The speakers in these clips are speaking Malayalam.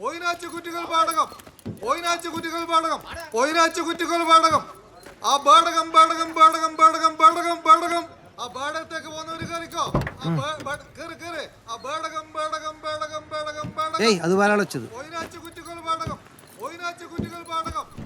പൊയിനാച്ചു കുറ്റികൾ പാടകം. കുറ്റികൾ പാടകം. കുറ്റികൾ പാടകം. ആ പാടകം പാടകം പാടകം പാടകം പാടകം പാടകം. ആ പാടത്തേക്ക് പോകുന്നവര് കയറിക്കോ. കേറി കേറ് ആ പാടകം പാടകം പാടകം പാടകം പാടകം. കുറ്റികൾ പാടകം. പൊയിനാച്ചു കുറ്റികൾ പാടകം.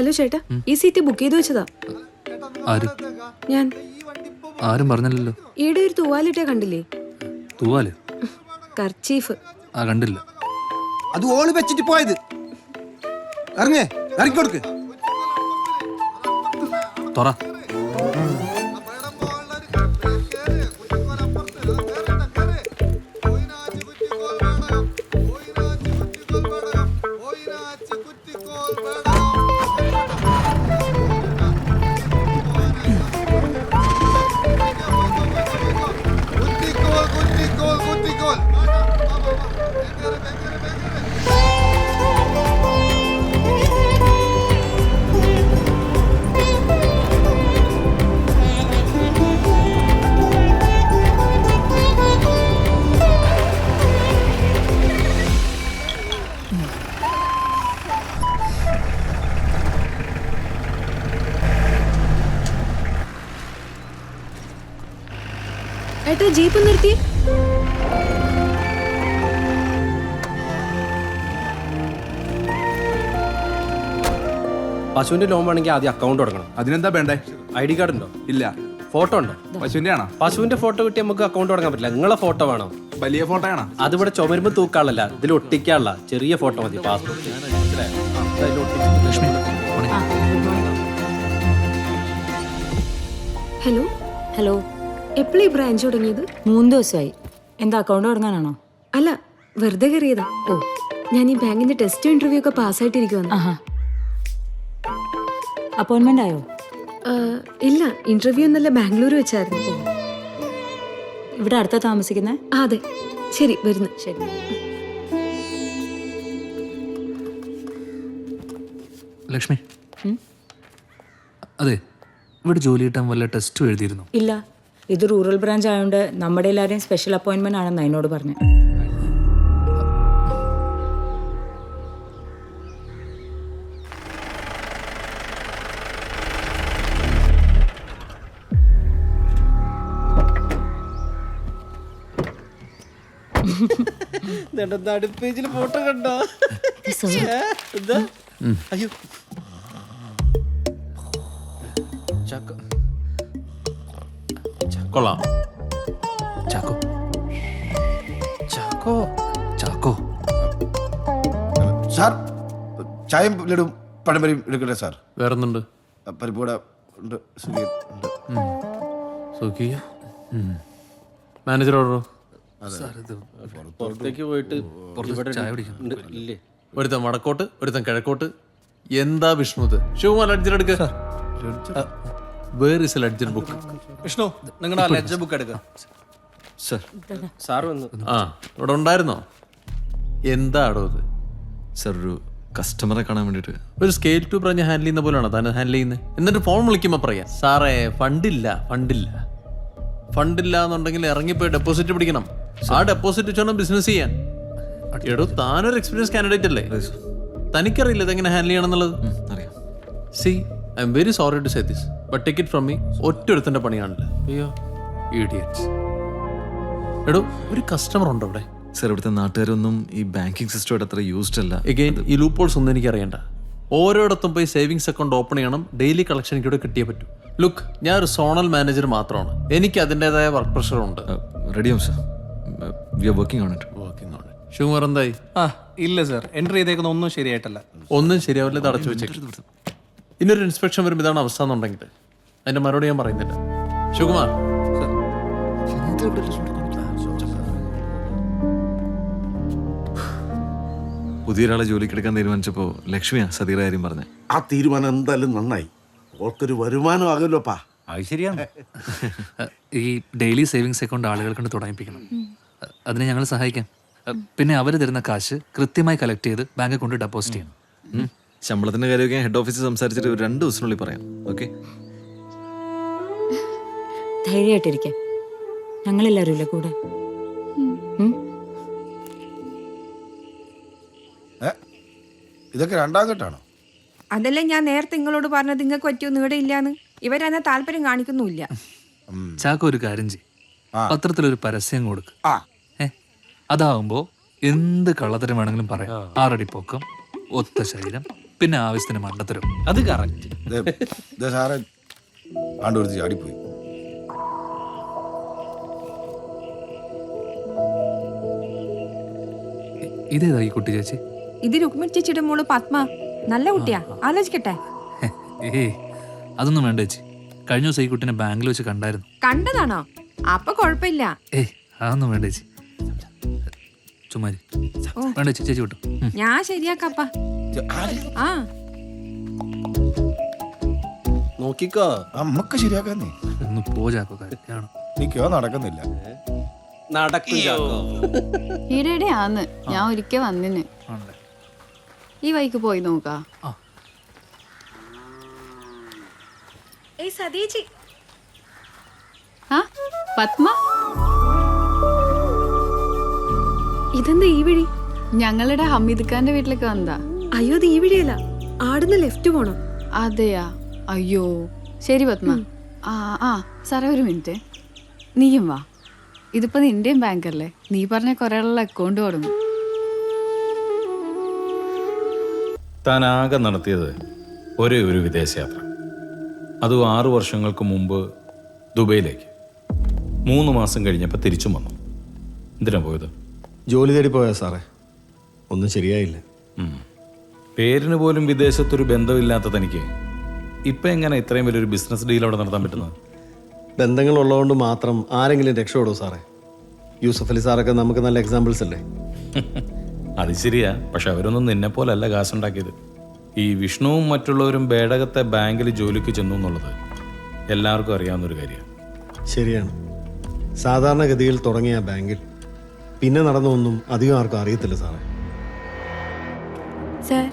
ഹലോ ചേട്ടാ ഈ സീറ്റ് ബുക്ക് ചെയ്ത് വെച്ചതാ. ആര്? ഞാൻ. ആരും പറഞ്ഞില്ലല്ലോ. ഈടെ ഒരു തൂവാലിട്ടേ കണ്ടില്ലേ? തൂവാൽ? കർച്ചീഫ്. ആ കണ്ടില്ല. അത് ഓൾ വെച്ചിട്ട് പോയത്. ഇറങ്ങേ ഇറങ്ങിക്കൊടുക്ക് തുറ. ഏട്ടാ ജീപ്പ് നിർത്തി പശുവിന്റെ ലോൺ വേണമെങ്കിൽ ആദ്യം അക്കൗണ്ട് തുടങ്ങണം. അതിനെന്താ വേണ്ടേ? ഐ ഡി കാർഡ് ഉണ്ടോ? ഇല്ല. ഫോട്ടോ ഉണ്ടോ? പശുവിന്റെ ആണോ പശുവിന്റെ ഫോട്ടോ കിട്ടി നമുക്ക് അക്കൗണ്ട് തുടങ്ങാൻ പറ്റില്ല. നിങ്ങളെ ഫോട്ടോ വേണോ? വലിയ ഫോട്ടോ ആണോ? അതിവിടെ ചുമരുമ്പ് തൂക്കാളല്ല. ഇതിൽ ഒട്ടിക്കാനുള്ള ചെറിയ ഫോട്ടോ മതി. Passport hello? ഹലോ. എപ്പോഴാ ഈ ബ്രാഞ്ച് തുടങ്ങിയത്? മൂന്ന് ദിവസമായി. എന്താ അക്കൗണ്ട് തുടങ്ങാനാണോ? അല്ല വെറുതെ കയറിയതാ. ഓ ഞാൻ ഈ ബാങ്കിന്റെ ടെസ്റ്റ് ഇന്റർവ്യൂ ഒക്കെ പാസ്സായിട്ടിരിക്കുവാണ് അപ്പോയിന്റ്മെന്റ് ആയോ? ഇല്ല ഇന്റർവ്യൂ എന്നല്ല ബാംഗ്ലൂർ വെച്ചായിരുന്നു. ഇവിടെ അടുത്ത താമസിക്കുന്നേ? അതെ. ശരി വരുന്നു. ശരി. ലക്ഷ്മി. അതെ ഇവിടെ ജോലി കിട്ടാൻ വല്ല ടെസ്റ്റും എഴുതിയിരുന്നു? ഇല്ല. ഇത് റൂറൽ ബ്രാഞ്ച് ആയതുകൊണ്ട് നമ്മുടെ എല്ലാവരെയും സ്പെഷ്യൽ അപ്പോയിന്റ്മെന്റ് ആണെന്ന് എന്നോട് പറഞ്ഞു. പേജിൽ ഫോട്ടോ കണ്ടോ? എന്താ? അയ്യോ. ചാക്കോ. കൊള്ളാം. ചാക്കോ. ചാക്കോ. ചാക്കോ. സാർ ചായയും ലഡും പഴംപരിയും എടുക്കട്ടെ സാർ? വേറൊന്നുണ്ട്. പരിപ്പൂട ഉണ്ട് ഉണ്ട് സുഖിയ? മാനേജർ ഓർഡറോ പുറത്തേക്ക് പോയിട്ട് ഇവിടെ. ഉണ്ട്. ഇല്ലേ? ഒരുത്തൻ വടക്കോട്ട് ഒരുത്തൻ കിഴക്കോട്ട്. എന്താ വിഷ്ണു ഇത്? ശിവകുമാർ ലഡ്ജർ എടുക്ക. Where is ledger book Vishnu നിങ്ങളുടെ ലെജർ ബുക്ക് എടുക്ക. സർ സാർ വന്നു. ആ ഇവിടെ ഉണ്ടായിരുന്നോ? എന്താടോ ഇത്? സർ ഒരു കസ്റ്റമറെ കാണാൻ വേണ്ടിയിട്ട്. ഒരു സ്കെയിൽ ടു പറഞ്ഞ് ഹാൻഡിൽ ചെയ്യുന്ന പോലെയാണോ? താൻ ഹാൻഡിൽ ചെയ്യുന്നത് എന്നിട്ട് ഫോൺ വിളിക്കുമ്പോൾ പറയാം. സാറേ ഫണ്ടില്ല ഫണ്ടില്ല ഫണ്ടില്ല എന്നുണ്ടെങ്കിൽ ഇറങ്ങിപ്പോയി ഡെപ്പോസിറ്റ് പിടിക്കണം. ആ ഡെപ്പോസിറ്റ് വെച്ചോണം ബിസിനസ് ചെയ്യാൻ. എടോ താനൊരു എക്സ്പീരിയൻസ് കാൻഡിഡേറ്റ് അല്ലേ? തനിക്കറിയില്ല ഇതെങ്ങനെ ഹാൻഡിൽ ചെയ്യണം എന്നുള്ളത് അറിയാം. See I am very sorry to say this but take it from me ഒറ്റൊരുത്തന്റെ പണിയാണല്ലോ? അയ്യോ. ഇഡിയറ്റ്സ് എടോ ഒരു കസ്റ്റമർ ഉണ്ട് ഇവിടെ സർ ഇവിടുത്തെ നാട്ടുകാരൊന്നും ഈ ബാങ്കിങ് സിസ്റ്റമായിട്ട് അത്ര യൂസ്ഡ് അല്ല. എഗെയിൻ ഈ ലൂപ്പോൾസ് ഒന്നും എനിക്ക് അറിയണ്ട ഓരോയിടത്തും പോയി സേവിങ്സ് അക്കൗണ്ട് ഓപ്പൺ ചെയ്യണം ഡെയിലി കളക്ഷൻ എനിക്കിവിടെ കിട്ടിയേ പറ്റൂ. ലുക്ക് ഞാൻ ഒരു സോണൽ മാനേജർ മാത്രമാണ്. എനിക്ക് അതിന്റെതായ വർക്ക് പ്രഷറുണ്ട് റെഡിയാവും sir we are working on it working on Sivakumar എന്തായി? ആ ഇല്ല സർ എൻട്രി ചെയ്തേക്കുന്ന ഒന്നും ശരിയായിട്ടല്ല. ഒന്നും ശരിയാവില്ല തടച്ചു വെച്ചേക്കും. ഇന്നൊരു ഇൻസ്പെക്ഷൻ വരുമ്പോൾ ഇതാണ് അവസ്ഥ എന്നുണ്ടെങ്കിൽ അതിന്റെ മറുപടി ഞാൻ പറയുന്നില്ല. ശിവകുമാർ പുതിയൊരാളെ ജോലിക്ക് എടുക്കാൻ തീരുമാനിച്ചപ്പോൾ ലക്ഷ്മിയാ സതീറ കാര്യം പറഞ്ഞത് ആ തീരുമാനം എന്തായാലും നന്നായി. ഓർക്കൊരു വരുമാനം ആകുമല്ലോപ്പാ. അത് ശരിയാണ്. ഈ ഡെയിലി സേവിങ്സ് അക്കൗണ്ട് ആളുകൾ കൊണ്ട് തുടങ്ങിപ്പിക്കണം അതിനെ ഞങ്ങൾ സഹായിക്കാം. പിന്നെ അവർ തരുന്ന കാശ് കൃത്യമായി കളക്ട് ചെയ്ത് ബാങ്കിൽ കൊണ്ട് ഡെപ്പോസിറ്റ് ചെയ്യണം. ശമ്പളത്തിന്റെ കാര്യമൊക്കെ ഹെഡ് ഓഫീസിൽ സംസാരിച്ചിട്ട് ഒരു രണ്ട് ദിവസത്തിനുള്ളിൽ പറയാം. ഓക്കെ ധൈര്യമായിട്ടിരിക്കാം. ഞങ്ങളെല്ലാവരും ഇല്ലേ കൂടെ? ഇതൊക്കെ രണ്ടാം ഘട്ടാണോ? അതല്ലേ ഞാൻ നേരത്തെ നിങ്ങളോട് പറഞ്ഞത് നിങ്ങൾക്ക് പറ്റിയൊന്നും ഇവിടെ ഇല്ലാന്ന്. ഇവരതിനെ താല്പര്യം കാണിക്കുന്നുമില്ല. ചാക്ക ഒരു കാര്യം ചെയ്യും. പത്രത്തിലൊരു പരസ്യം കൊടുക്ക്. ആ. എന്ത് കള്ളത്തരം വേണമെങ്കിലും പറയാം. ആറടി പൊക്കം ഒത്ത ശരീരം പിന്നെ ആവശ്യത്തിന് മണ്ടത്തരം. അത് കറക്റ്റ് ദേ, ദേ സാറേ ആണ്ടൂർത്തി ചാടിപ്പോയി. ഇതേതാ ഈ കുട്ടി ചേച്ചി? ഇത് രുക്മിണി ചേച്ചിയുടെ മോൾ പത്മ. നല്ല കുട്ടിയാ. ആലോചിക്കട്ടെ. ഏ അതൊന്നും വേണ്ട ചേച്ചി. കഴിഞ്ഞ ദിവസം ഈ കുട്ടീനെ ബാങ്കിൽ വെച്ച് കണ്ടായിരുന്നു. കണ്ടതാണോ? അപ്പൊ കൊഴപ്പില്ല. ഏയ് അതൊന്നും വേണ്ട ചേച്ചി. ചുമ്മാരി വേണ്ട ചേച്ചി ചേച്ചി വിട്ടു. ഞാൻ ശരിയാക്കപ്പ ആ. നോക്കിക്കോ. നമ്മക്ക് ശരിയാക്കാന്നേ. ഒന്ന് പോ ചാക്കോ കാര്യമാണ് എനിക്കോ നടക്കുന്നില്ല. നടക്കും ചാക്കോ. ഈടെ ആന്ന് ഞാൻ ഒരിക്കൽ വന്നിന്. ആണല്ലേ. ഈ വഴിക്ക് പോയി നോക്കാ. ആ. ഏയ് സതീച്ചി ആ പത്മ. ഇതെന്താ ഈ വഴി? ഞങ്ങളുടെ ഹമീദ് ഖാന്റെ വീട്ടിലേക്ക് വന്നതാ. അയ്യോ അത് ഈ വഴിയല്ല. ആടുന്ന് ലെഫ്റ്റ് പോണം. അതെയാ? അയ്യോ. ശരി പത്മ. ആ ആ സാറേ ഒരു മിനിറ്റ്. നീയും വാ. ഇതിപ്പോ നിന്റെയും ബാങ്ക് അല്ലേ നീ പറഞ്ഞ കുറെ ഉള്ള അക്കൗണ്ട് തുടങ്ങും താൻ ആകെ നടത്തിയത് ഒരേ ഒരു വിദേശയാത്ര. അതും ആറു വർഷങ്ങൾക്ക് മുമ്പ് ദുബൈയിലേക്ക്. മൂന്ന് മാസം കഴിഞ്ഞപ്പോൾ തിരിച്ചും വന്നു. എന്തിനാ പോയത്? ജോലി തേടി പോയാ സാറേ. ഒന്നും ശരിയായില്ല. പേരിന് പോലും വിദേശത്തൊരു ബന്ധമില്ലാത്ത തനിക്ക് ഇപ്പം എങ്ങനെ ഇത്രയും വലിയൊരു ബിസിനസ് ഡീൽ അവിടെ നടത്താൻ പറ്റുന്നത്? ബന്ധങ്ങളുള്ളതുകൊണ്ട് മാത്രം ആരെങ്കിലും രക്ഷപ്പെടുമോ സാറേ? യൂസഫ് അലി സാറൊക്കെ നമുക്ക് നല്ല എക്സാമ്പിൾസ് അല്ലേ? അത് ശരിയാ. പക്ഷെ അവരൊന്നും നിന്നെ പോലല്ല കാശുണ്ടാക്കിയത്. ഈ വിഷ്ണുവും മറ്റുള്ളവരും ബേടകത്തെ ബാങ്കിൽ ജോലിക്ക് ചെന്നു എന്നുള്ളത് എല്ലാവർക്കും അറിയാവുന്നൊരു കാര്യമാണ്. ശരിയാണ്. സാധാരണഗതിയിൽ തുടങ്ങിയ ബാങ്കിൽ പിന്നെ നടന്നൊന്നും അധികം ആർക്കും അറിയത്തില്ല സാറേ. സർ.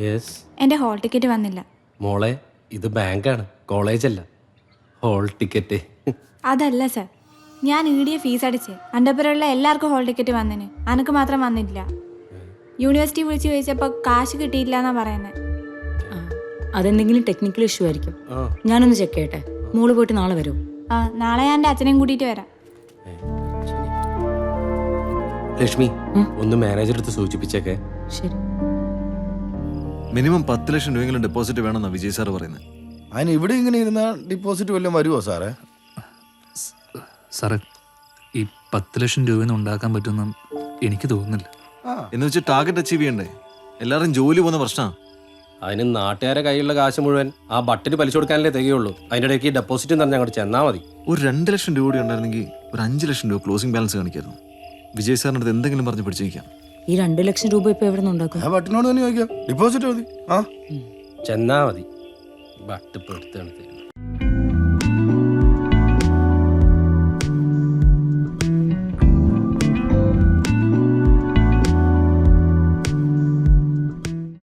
യെസ്. എന്റെ ഹോൾ ടിക്കറ്റ് വന്നില്ല. മോളെ ഇത് ബാങ്കാണ് കോളേജല്ല. Hall ticket. അതല്ല സർ. ഞാൻ ഈടിയ ഫീസ് അടിച്ച് എന്റെ എല്ലാവർക്കും ഹോൾ ടിക്കറ്റ് വന്നിന്. അനക്ക് മാത്രം വന്നില്ല യൂണിവേഴ്സിറ്റി വിളിച്ച് ചോദിച്ചപ്പോൾ കാശ് കിട്ടിയില്ല എന്നാ പറയുന്നത് ആ, അതെന്തെങ്കിലും ടെക്നിക്കൽ ഇഷ്യൂ ആയിരിക്കും. ഞാനൊന്ന് ചെക്ക് ചെയ്യട്ടെ. മോൾ പോയിട്ട് നാളെ വരൂ. ആ നാളെ ഞാൻ എന്റെ അച്ഛനെയും കൂട്ടിയിട്ട് വരാം. ലക്ഷ്മി ഒന്ന് മാനേജർ അടുത്ത് സൂചിപ്പിച്ചേക്കെ. ശരി. മിനിമം പത്ത് ലക്ഷം രൂപയെങ്കിലും ഡെപ്പോസിറ്റ് വേണമെന്നാണ് വിജയ് സാർ പറയുന്നത് അതിന് ഇവിടെ ഇങ്ങനെ ഇരുന്ന ഡിപ്പോസിറ്റ് വല്ലതും വരുമോ സാറേ? സാറേ ഈ പത്ത് ലക്ഷം രൂപയൊന്നും ഉണ്ടാക്കാൻ പറ്റുമെന്ന് എനിക്ക് തോന്നുന്നില്ല. എന്ന് വെച്ച് ടാർഗറ്റ് അച്ചീവ് ചെയ്യണ്ടേ? എല്ലാവരും ജോലി പോകുന്ന പ്രശ്നമാണ് അതിന് നാട്ടുകാരെ കയ്യിലുള്ള കാശ് മുഴുവൻ ആ ബട്ടിന് പലിശ കൊടുക്കാനല്ലേ തികയുള്ളൂ. അതിന്റെ ഇടയ്ക്ക് ഡെപ്പോസിറ്റ് എന്ന് പറഞ്ഞാൽ അങ്ങോട്ട് ചെന്നാൽ മതി. ഒരു രണ്ട് ലക്ഷം രൂപ കൂടി ഉണ്ടായിരുന്നെങ്കിൽ ഒരു അഞ്ച് ലക്ഷം രൂപ ക്ലോസിംഗ് ബാലൻസ് കാണിക്കായിരുന്നു. വിജയ് സാറിന്റെ അടുത്ത് എന്തെങ്കിലും പറഞ്ഞ് പിടിച്ചിരിക്കാം. ഈ രണ്ട് ലക്ഷം രൂപ ഇപ്പൊ എവിടെ ഉണ്ടാക്കും? ആ പട്ടിനോട് തന്നെ ചോദിക്കാം. ഡെപ്പോസിറ്റ് മതി. ആ. ചെന്നാ മതി. ബട്ട് ഇപ്പൊ എടുത്താണ്